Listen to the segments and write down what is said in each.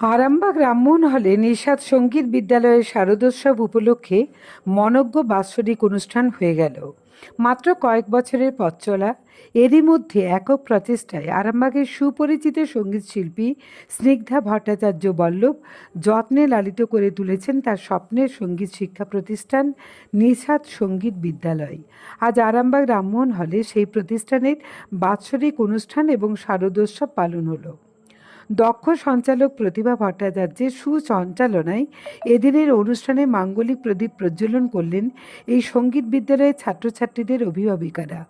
আরামবাগ রামমোহন হলে নিষাদ সংগীত বিদ্যালয়ের শারদোৎসব উপলক্ষে মনজ্ঞ বাৎসরিক অনুষ্ঠান হয়ে গেল। মাত্র কয়েক বছরের পথ চলা, এরই মধ্যে একক প্রচেষ্টায় আরামবাগের সুপরিচিত সংগীত শিল্পী স্নিগ্ধা ভট্টাচার্য বল্লভ যত্নে লালিত করে তুলেছেন তার স্বপ্নের সংগীত শিক্ষা প্রতিষ্ঠান নিষাদ সংগীত বিদ্যালয়। আজ আরামবাগ রামমোহন হলে সেই প্রতিষ্ঠানের বাৎসরিক অনুষ্ঠান এবং শারদোৎসব পালন হলো। দক্ষ সঞ্চালক প্রতিভা ভট্টাচার্যের সুসঞ্চালনায় এদিনের অনুষ্ঠানে মাঙ্গলিক প্রদীপ প্রজ্বলন করলেন এই সংগীত বিদ্যালয়ের ছাত্রছাত্রীদের অভিভাবিকারা,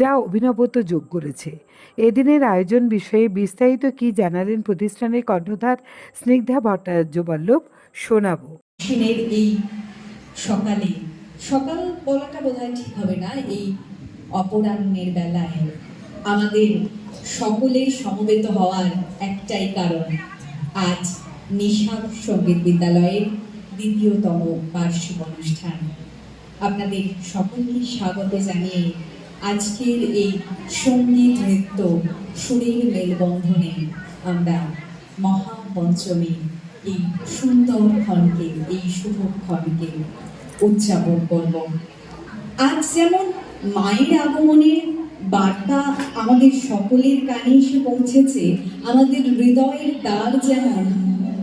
যা অভিনবত্ব যোগ করেছে। এদিনের আয়োজন বিষয়ে বিস্তারিত কি জানালেন প্রতিষ্ঠানের কর্ণধার স্নিগ্ধা ভট্টাচার্য বল্লভ, শোনাবো। এই সকালে, সকাল বলাটা বোধহয় ঠিক হবে না, এই অপরাহ্নের বেলায় আমাদের সকলের সমবেত হওয়ার একটাই কারণ। আজ নিশাদ সংগীত বিদ্যালয়ের দ্বিতীয়তম বার্ষিক অনুষ্ঠান। আপনাদের সকলকে স্বাগত জানিয়ে আজকের এই সংগীত নৃত্য সুরের মেলবন্ধনে আমরা মহাপঞ্চমী এই সুন্দর ক্ষণকে, এই শুভ ক্ষণকে উদযাপন করব। আজ যেমন মায়ের আগমনের বার্তা আমাদের সকলের কানে এসে পৌঁছেছে, আমাদের হৃদয়ের দ্বার যেমন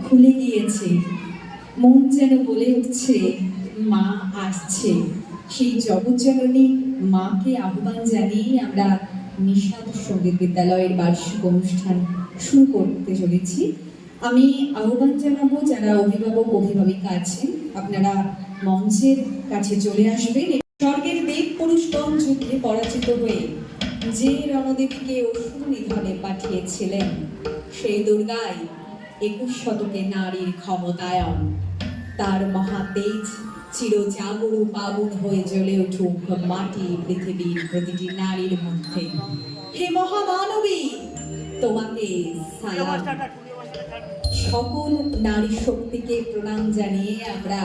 খুলে গিয়েছে। মন যেন বলে উঠছে, মা আসছে। সেই জগজ্জননী মাকে আহ্বান জানিয়ে আমরা নিষাদ সংগীত বিদ্যালয়ের বার্ষিক অনুষ্ঠান শুরু করতে চলেছি। আমি আহ্বান জানাব যারা অভিভাবক, অভিভাবিকা আছেন, আপনারা মঞ্চের কাছে চলে আসবেন। স্বর্গের দেব পুরুষগণ যুদ্ধে পরাজিত হয়ে যে রণদেবীকে অসুর নিধনে পাঠিয়েছিলেন, সেই দুর্গাই একুশ শতকে নারীর ক্ষমতায়ন। তার মহাতেজ চিরজাগরু পাবন হয়ে জ্বলে উঠুক মাটি পৃথিবীর প্রতিটি নারীর মধ্যে। হে মহামানবী, তোমাকে সকল নারী শক্তিকে প্রণাম জানিয়ে আমরা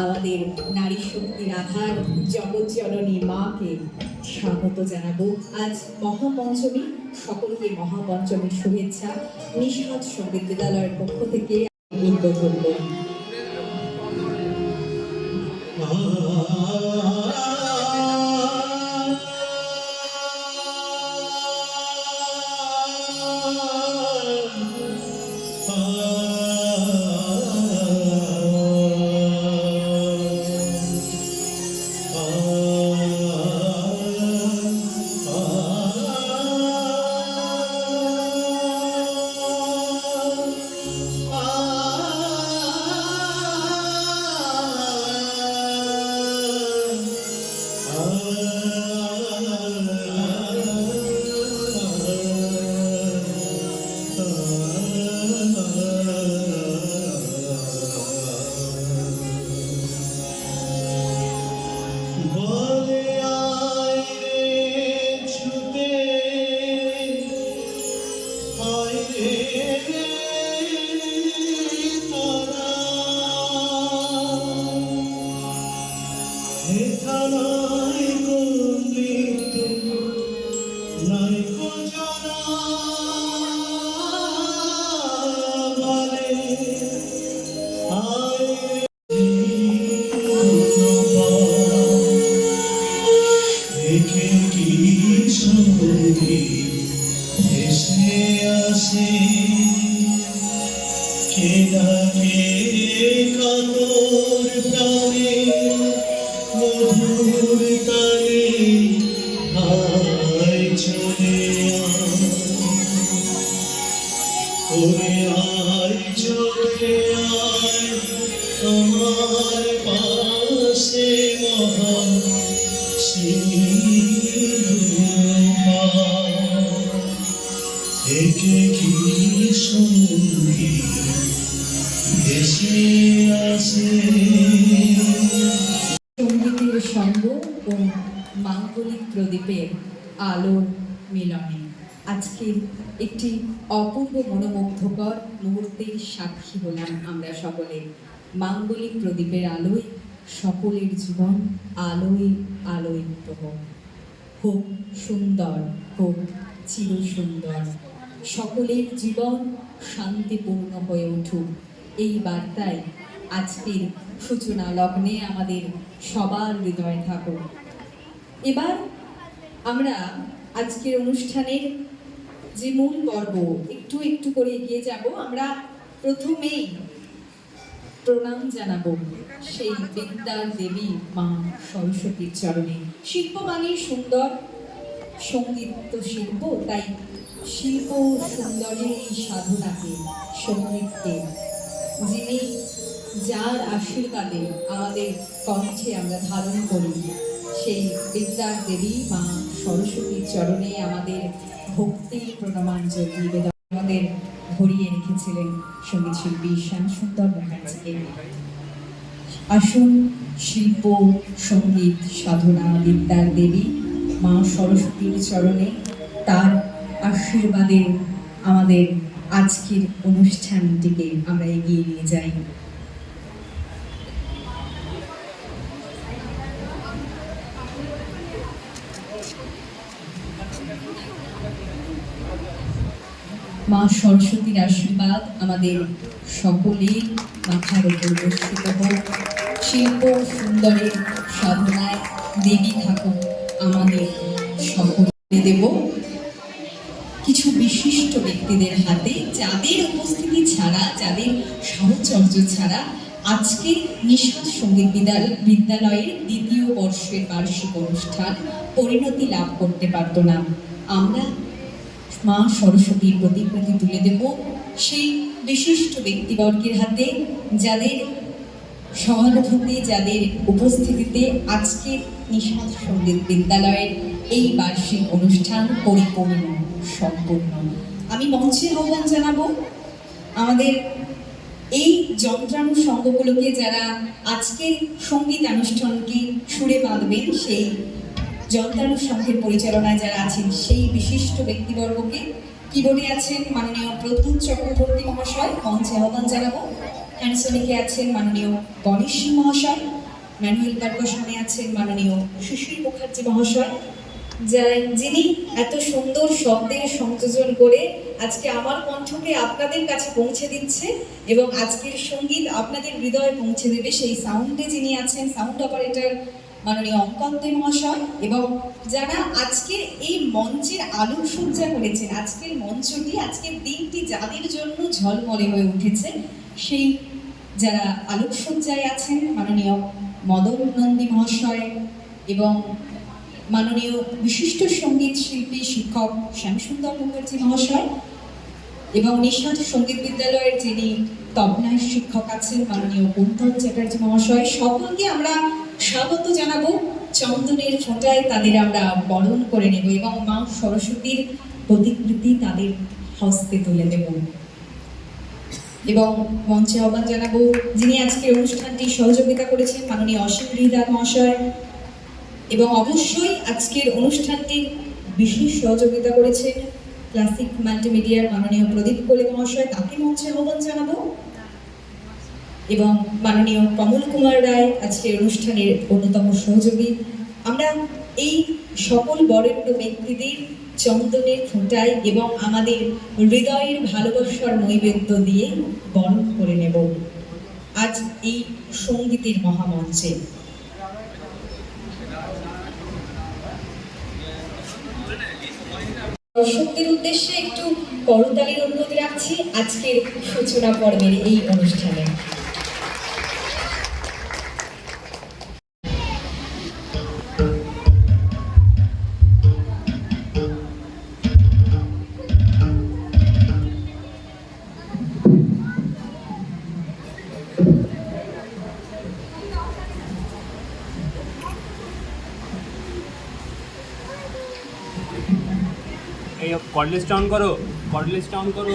আমাদের নারী শক্তির আধার জগজ্জননী মাকে স্বাগত জানাব। আজ মহাপঞ্চমী সকলকে মহাপঞ্চমীর শুভেচ্ছা। নিষাদ বিদ্যালয়ের পক্ষ থেকে উদ্বোধন করি সঙ্গীতের সঙ্গ ও মাঙ্গলিক প্রদীপের আলোর মিলনে। আজকের একটি অপূর্ব মনোমুগ্ধকর মুহূর্তের সাক্ষী হলাম আমরা সকলে। মাঙ্গলিক প্রদীপের আলোয়, সকলের জীবন আলোয় আলোয়িত হোক। হোক সুন্দর, হোক চির সুন্দর সকলের জীবন শান্তিপূর্ণ হয়ে উঠুক। এই বার্তায় আজকের সূচনা লগ্নে আমাদের সবার হৃদয়ে থাকুক। এবার আমরা আজকের অনুষ্ঠানের যে মূল পর্ব, একটু একটু করে এগিয়ে যাব। আমরা প্রথমেই প্রণাম জানাব। সেই বিদ্যার দেবী মা সরস্বতীর চরণে। শিল্প মানে সুন্দর, সংগীত তো শিল্প, তাই শিল্প সুন্দরের এই সাধনাকে সঙ্গীতকে যিনি যার আশীর্বাদে আমাদের কণ্ঠে আমরা ধারণ করি, সেই বিদ্যার দেবী মা সরস্বতীর চরণে আমাদের ভক্তি প্রণামাঞ্জলি নিবেদন। আমাদের ভরিয়ে রেখেছিলেন সংগীত শিল্পী শ্যাম সুন্দর ব্যানার্জিকে আসুন শিল্প, সংগীত, সাধনা, বিদ্যার দেবী মা সরস্বতীর চরণে তার আশীর্বাদে আমাদের আজকের অনুষ্ঠানটিকে আমরা এগিয়ে নিয়ে যাই। মা সরস্বতীর আশীর্বাদ আমাদের সকলের মাথার উপর বর্ষিত হোক। শিল্প, সুন্দরের সাধনায় দেবী থাকুক আমাদের সকলে দেব। কিছু বিশিষ্ট ব্যক্তিদের হাতে যাদের উপস্থিতি ছাড়া, যাদের সাহচর্য ছাড়া আজকে নিশাদ সংগীত বিদ্যালয় বিদ্যালয়ের দ্বিতীয় বর্ষের বার্ষিক অনুষ্ঠান পরিণতি লাভ করতে পারত না। আমরা মা সরস্বতীর প্রতিকৃতি তুলে দেব। সেই বিশিষ্ট ব্যক্তিবর্গের হাতে, যাদের সহানুভূতি যাদের উপস্থিতিতে আজকের নিশাদ সংগীত বিদ্যালয়ের এই বার্ষিক অনুষ্ঠান পরিপূর্ণ সম্পূর্ণ। আমি মঞ্চে আহ্বান জানাব, আমাদের এই যন্ত্রাণু সঙ্গগুলোকে যারা আজকের সংগীত অনুষ্ঠানকে সুরে বাঁধবেন সেই যন্ত্রাণু সংঘের পরিচালনায় যারা আছেন, সেই বিশিষ্ট ব্যক্তিবর্গকে কিবোর্ডে আছেন মাননীয় প্রদ্যুৎ চক্রবর্তী মহাশয়, মঞ্চে আহ্বান জানাব। হ্যান্ডসোনিকে আছেন মাননীয় গণেশ সিং মহাশয়, ম্যানুয়াল পারকশনে আছেন মাননীয় সুশীল মুখার্জি মহাশয় যা- যিনি এত সুন্দর শব্দের সংযোজন করে আজকে আমার কণ্ঠকে আপনাদের কাছে পৌঁছে দিচ্ছে এবং আজকের সংগীত আপনাদের হৃদয়ে পৌঁছে দেবে। সেই সাউন্ডে যিনি আছেন সাউন্ড অপারেটর মাননীয় অঙ্কন্তে মহাশয় এবং যারা আজকের এই মঞ্চের আলোকসজ্জা করেছেন, আজকের মঞ্চটি, আজকের দিনটি যাদের জন্য ঝলমলে হয়ে উঠেছে, সেই যারা আলোকসজ্জায় আছেন, মাননীয় মদন নন্দী মহাশয় এবং মাননীয় বিশিষ্ট সংগীত শিল্পী শিক্ষক শ্যামসুন্দর মুখার্জি মহাশয় এবং নিশাদ সংগীত বিদ্যালয়ের যিনি তবলায় শিক্ষক আছেন, মাননীয় কুন্তল চ্যাটার্জি মহাশয়, সকলকে আমরা স্বাগত জানাব। চন্দনের ফোঁটায় তাদের আমরা বরণ করে নেব এবং মা সরস্বতীর প্রতিকৃতি তাদের হস্তে তুলে দেব। এবং মঞ্চে আহ্বান জানাব, যিনি আজকের অনুষ্ঠানটি সহযোগিতা করেছেন মাননীয় অসীম হৃদা মহাশয়। এবং অবশ্যই আজকের অনুষ্ঠানটির বিশেষ সহযোগিতা করেছেন ক্লাসিক মাল্টিমিডিয়ার মাননীয় প্রদীপ কোলে মহাশয়। তাকে মঞ্চে আহ্বান জানাব। এবং মাননীয় কমল কুমার রায় আজকের অনুষ্ঠানের অন্যতম সহযোগী। আমরা এই সকল বরেণ্য ব্যক্তিদের চন্দনের ফোঁটায় এবং আমাদের হৃদয়ের ভালোবাসার নৈবেদ্য দিয়ে বরণ করে নেব। আজ এই সঙ্গীতের মহামঞ্চে। দর্শকদের উদ্দেশ্যে একটু করতালির অনুরোধ রাখছি। আজকের সূচনা পর্বের এই অনুষ্ঠানে। এই অন করো কর্ডলিস্ট অন করো।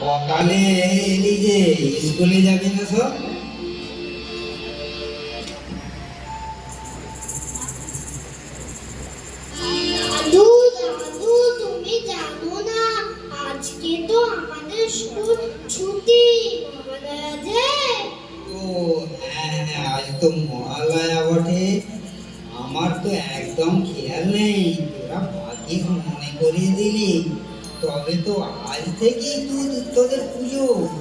সকালে এলি যে স্কুলে যাবি না সব আজকে তো আমাদের স্কুল ছুটি মহারাজে। ও হ্যাঁ হ্যাঁ আজ তো মহালয়া বটে। আমার তো একদম খেয়াল নেই তোরা মনে করিয়ে দিলি। তবে তো আজ থেকেই তো todo el tuyo.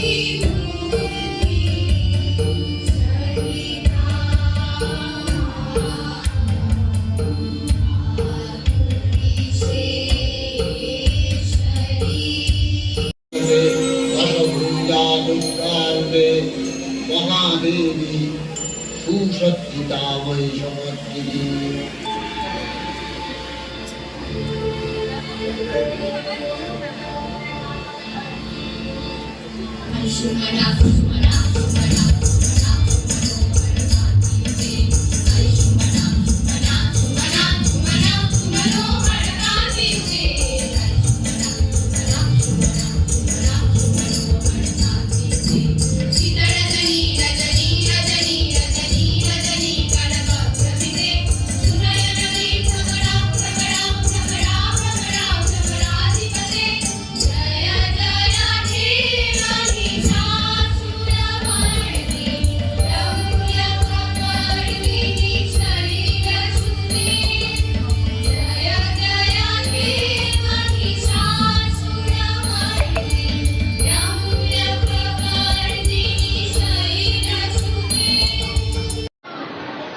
be.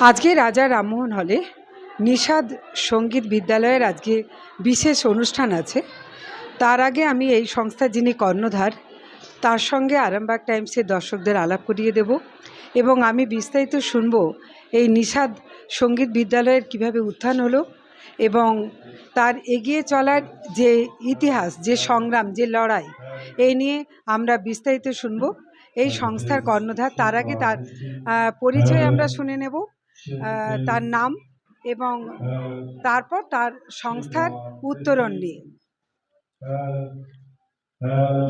আজকে রাজা রামমোহন হলে নিষাদ সংগীত বিদ্যালয়ের আজকে বিশেষ অনুষ্ঠান আছে। তার আগে আমি এই সংস্থার যিনি কর্ণধার, তার সঙ্গে আরামবাগ টাইমসের দর্শকদের আলাপ করিয়ে দেব এবং আমি বিস্তারিত শুনব এই নিষাদ সংগীত বিদ্যালয়ের কীভাবে উত্থান হলো এবং তার এগিয়ে চলার যে ইতিহাস, যে সংগ্রাম, যে লড়াই এই নিয়ে আমরা বিস্তারিত শুনব। এই সংস্থার কর্ণধার, তার আগে তার পরিচয় আমরা শুনে নেব। তার নাম এবং তারপর তার সংস্থার উত্তরণ নিয়ে।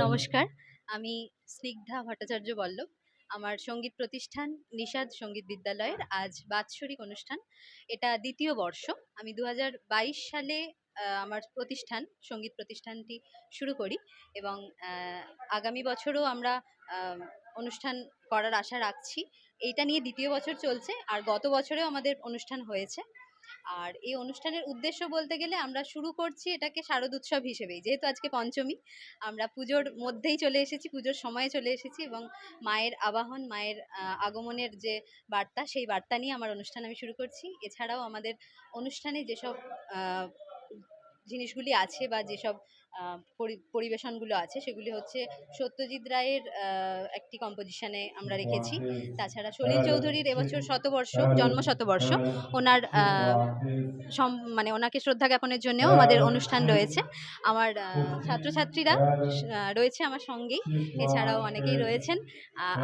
নমস্কার আমি স্নিগ্ধা ভট্টাচার্য বল্লভ। আমার সংগীত প্রতিষ্ঠান নিষাদ সংগীত বিদ্যালয়ের আজ বাৎসরিক অনুষ্ঠান। এটা দ্বিতীয় বর্ষ। আমি দু হাজার বাইশ সালে আমার প্রতিষ্ঠান সংগীত প্রতিষ্ঠানটি শুরু করি এবং আগামী বছরও আমরা অনুষ্ঠান করার আশা রাখছি। এইটা নিয়ে দ্বিতীয় বছর চলছে, আর গত বছরেও আমাদের অনুষ্ঠান হয়েছে। আর এই অনুষ্ঠানের উদ্দেশ্য বলতে গেলে আমরা শুরু করছি এটাকে শারদ উৎসব হিসেবেই। যেহেতু আজকে পঞ্চমী, আমরা পুজোর মধ্যেই চলে এসেছি, পুজোর সময়ে চলে এসেছি এবং মায়ের আবাহন, মায়ের আগমনের যে বার্তা, সেই বার্তা নিয়ে আমার অনুষ্ঠান আমি শুরু করছি। এছাড়াও আমাদের অনুষ্ঠানে যেসব জিনিসগুলি আছে বা যেসব পরিবেশনগুলো আছে সেগুলি হচ্ছে সত্যজিৎ রায়ের একটি কম্পোজিশনে আমরা রেখেছি। তাছাড়া সলিল চৌধুরীর এবছর শতবর্ষ জন্ম শতবর্ষ। ওনার মানে ওনাকে শ্রদ্ধা জ্ঞাপনের জন্যও আমাদের অনুষ্ঠান রয়েছে। আমার ছাত্রছাত্রীরা রয়েছে আমার সঙ্গেই। এছাড়াও অনেকেই রয়েছেন।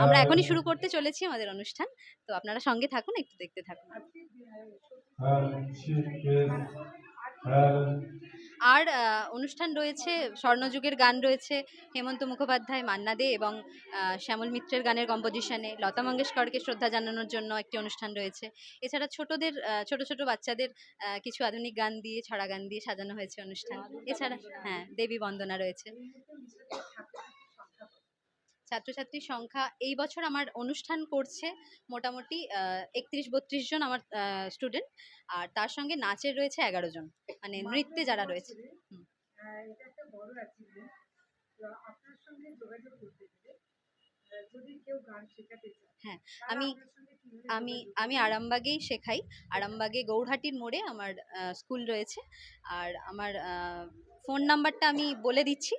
আমরা এখনই শুরু করতে চলেছি আমাদের অনুষ্ঠান। তো আপনারা সঙ্গে থাকুন একটু দেখতে থাকুন। আর অনুষ্ঠান রয়েছে, স্বর্ণযুগের গান রয়েছে, হেমন্ত মুখোপাধ্যায়, মান্না দে এবং শ্যামল মিত্রের গানের কম্পোজিশনে, লতা মঙ্গেশকরকে শ্রদ্ধা জানানোর জন্য একটি অনুষ্ঠান রয়েছে। এছাড়া ছোটদের ছোট ছোট বাচ্চাদের কিছু আধুনিক গান দিয়ে, ছড়া গান দিয়ে সাজানো হয়েছে অনুষ্ঠান। এছাড়া হ্যাঁ দেবী বন্দনা রয়েছে। ছাত্রছাত্রীর সংখ্যা, এই বছর আমার অনুষ্ঠান করছে মোটামুটি একত্রিশ বত্রিশ জন আমার স্টুডেন্ট আর তার সঙ্গে নাচের রয়েছে এগারো জন। মানে নৃত্যে যারা রয়েছে। হ্যাঁ, আমি আমি আমি আরামবাগেই শেখাই। আরামবাগে গৌরহাটির মোড়ে আমার স্কুল রয়েছে। আর আমার ফোন নাম্বারটা আমি বলে দিচ্ছি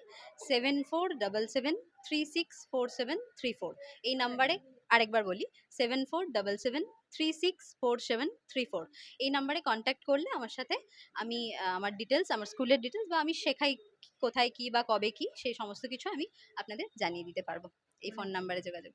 seven four double seven three six four seven three four. এই নাম্বারে আরেকবার বলি seven four double seven three six four seven three four এই নাম্বারে কন্ট্যাক্ট করলে আমার সাথে আমি আমার ডিটেলস আমার স্কুলের ডিটেলস বা আমি শেখাই কোথায় কি বা কবে কি সেই সমস্ত কিছু আমি আপনাদের জানিয়ে দিতে পারব। এই ফোন নাম্বারে যোগাযোগ